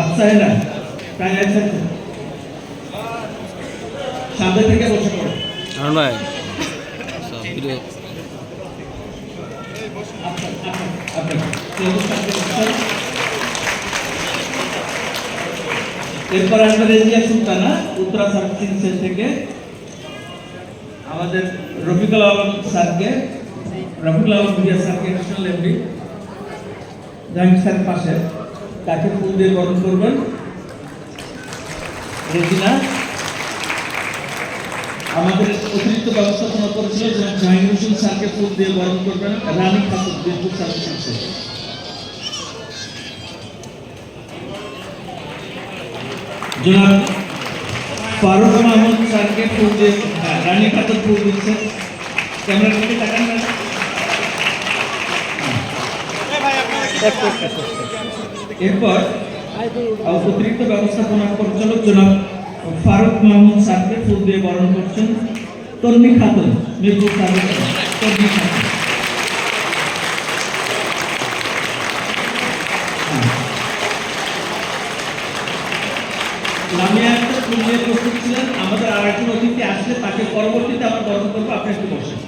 আফসাহেনা প্রায় এক সেকেন্ড সামনে থেকে বসে পড়ো। সাথে বসেন। এরপর আসবে রেজিয়া সুলতানা উত্তরা সার্ভিসিং থেকে। আমাদের রফিকুল আলম স্যারকে রফিকুল আলম ভুইয়া স্যারকে ন্যাশনাল এমডি জাহাঙ্গীর স্যারের পাশে। তাকে ফুল দিয়ে বরণ করবেন? রেজিনা আমাদের অতিরিক্ত ব্যবস্থাপনা করেছিল জনাব জাহাঙ্গীর হোসেন স্যারকে ফুল দিয়ে বরণ করবেন রানী খাতুন বীরপুর সার্ভিসিং সেল জনাব ফারুক মাহমুদ স্যারকে ফুল দিয়ে হ্যাঁ, রানী খাতুন ফুল দিচ্ছে। ক্যামেরার দিকে তাকান না। এরপর অতিরিক্ত ব্যবস্থাপনা পরিচালক জনাব ফারুক মাহমুদ স্যারকে ফুল দিয়ে বরণ করছেন তন্নি খাতুন, মিরপুর তন্নি খাতুন। আমাদের আর একজন অতিথি আসলে তাকে পরবর্তীতে আমরা বরণ করব, আপনি একটু বসেন।